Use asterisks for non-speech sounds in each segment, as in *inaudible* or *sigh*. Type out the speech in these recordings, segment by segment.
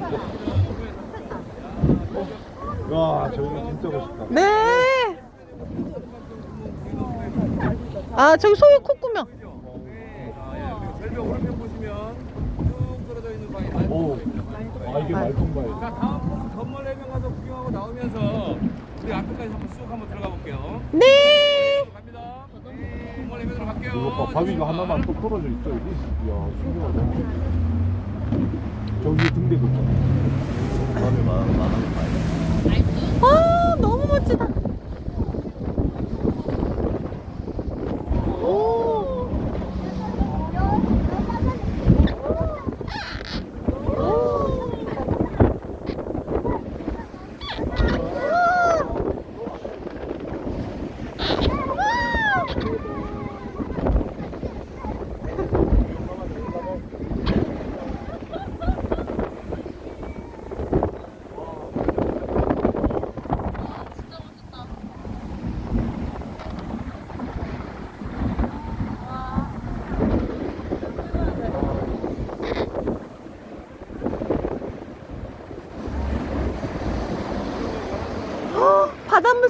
봐. 야, 저기가 진짜 멋있다. 네. 아 저기 소유 콧구멍. 절벽 오른편 보시면 쭉 떨어져 있는 방이 오, 아, 이게 말통바위. 자 다음 코스 건물 해변 가서 구경하고 나오면서 우리 앞에까지 한번 쑥 한번 들어가 볼게요 네. 이거 봐, 바위가 하나만 또 떨어져 있어, 여기. 이야, 신기하다. 저기 등대고 있잖아. 사람이 많아, 많아. 아 너무 멋지다. 오. 헉, 바닷물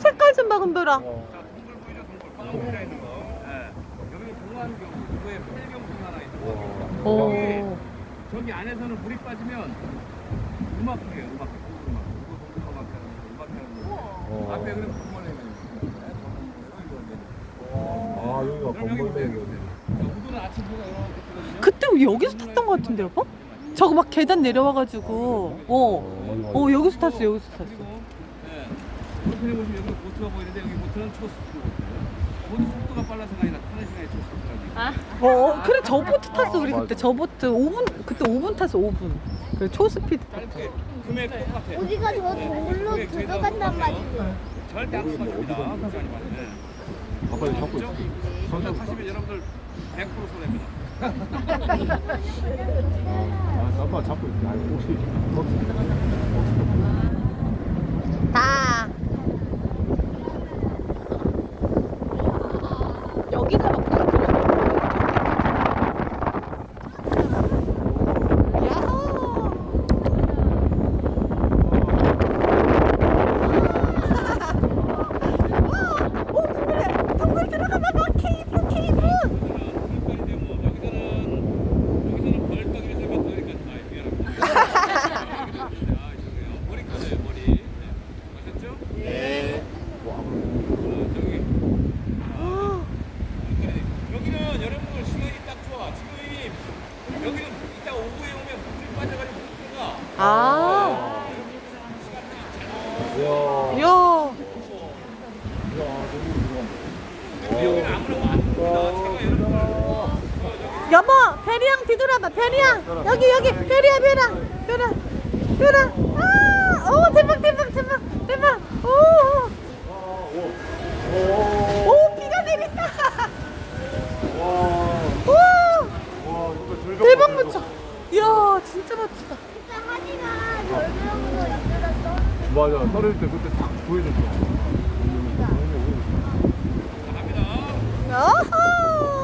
봐, 금별아. 자 동굴 보이죠? 동굴. 방울이라 있는 거. 예. 여기 동안경 이거에 펠경등 하나 있는 거. 오. 저기 안에서는 물이 빠지면 음악해요 음악. 음악. 이거 음악 음악하는 거. 어. 앞에 그럼 건물 해변입니다 아, 여기가 그럼 여기 보세요 여기 건물이네. 보세요 우도는 아침보다 이렇게 뜨거든요. 그때 여기서 탔던 것 같은데, 여보? 저거 막 계단 내려와가지고. 어. 어, 여기서 탔어, 여기서 탔어. 그리고 보시면 여기 보트가 보이는데 여기 보트는 초스피드 보트 속도가 빨라서 아니라 타는 시간이 초스피드라고 어, 그래, 저 보트 탔어, 우리 그때. 저 보트 5분, 그때 5분 탔어, 5분. 그 초스피드. 짧게 금액 똑같아 우리가 저 동굴로 들어간단 말이지. 절대 안 끊어집니다 걱정하지 마세요 네. 아빠 이거 잡고 있어. 선수 타시면 여러분들 100% 손해입니다 *laughs* 아, 아빠 잡고 있어. 아니, 혹시, 혹시. 다. 여기서 막 야호. 오, 그래. 동굴 들어가봐 봐. 케이프, 케이프. 그러니까 뭐 여기서는 여기서는 벌떡 이래서 몇 머리까지 아 미안합니다 아 죄송해요 머리 커져요 머리 네. 아셨죠? 네 어, 저기 아, 여기는 여러분들 시간이 딱 좋아 지금 여기는 이따 오후에 오면 물이 빠져가지고 못 들어가 아. 이야. 여러분들 여보, 베리양 뒤돌아봐. 베리양. 여기 여기. 베리야, 베라. 베라. 베라. 아! 오, 대박 대박 대박. 대박. 오! 오, 비가 내린다. 오! 와, 즐겁다. 대박 멋져. 이야, 진짜 멋지다. 맞아, 떨어질 때 그때 딱 보여줬어. 어허!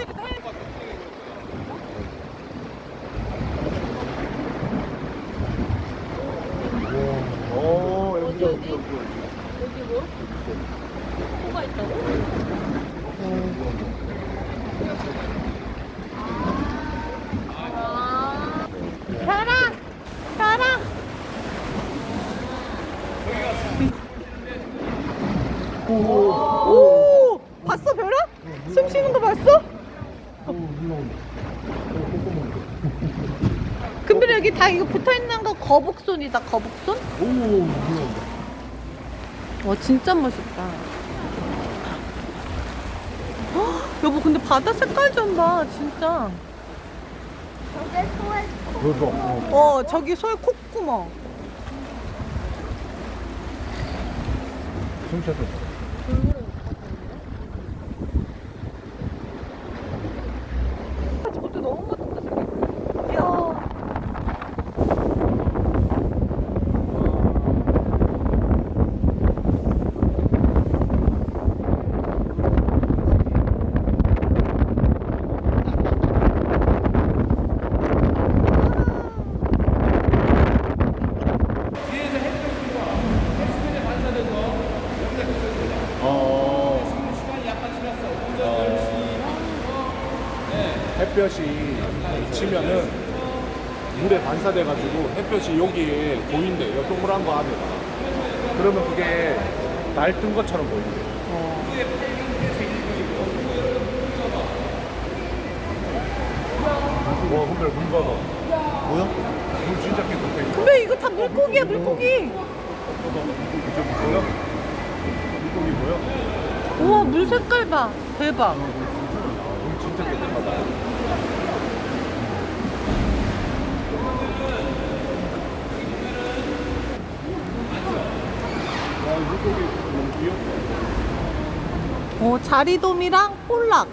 Hadi hadi. 여기 다 이거 붙어 있는 거 거북손이다. 거북손? 오, 뭐야. 와 진짜 멋있다. 헉, 여보 근데 바다 색깔 좀 봐. 진짜. 저게 소의 그거. 어. 어 저기 소의 콧구멍. 숨 쉬었어. 저것도 너무 멋진다. 저기. 이야. 뒤에서 햇볕과 햇수면에 반사돼서 여기가 비춰집니다. 어. 지금 시간이 약간 지났어. 오전 10시. 햇볕이 비치면은 물에 반사돼가지고 햇볕이 여기에 보인대. 요 동그란 거 안에가. 그러면 그게 날뜬 것처럼 보인대. 와, 근데 물 봐봐. 뭐야? 물 진짜 깨끗해. 근데 이거 다 물고기야 물고기. 봐봐, 물고기 저기 뭐야? 물고기 뭐야? 우와 물 색깔 봐. 대박. 물 진짜 깨끗하다. 와, 물고기 너무 귀엽다. 어 자리돔이랑 볼락.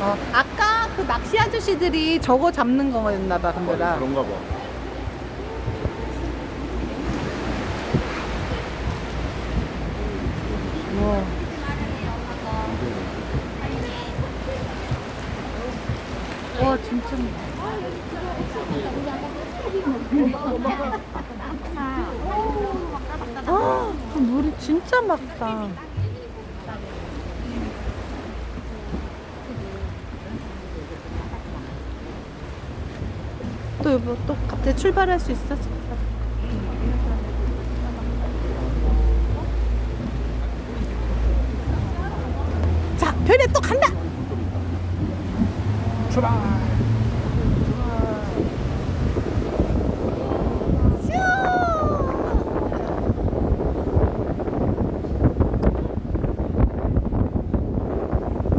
어, 아까 그 낚시 아저씨들이 저거 잡는 거였나 봐, 아, 근데라. 그런가 봐. 와. 아, 물이 진짜 맑다. 또 여보, 또 갑자기 출발할 수 있어? 자, 별이 또 간다! 출발!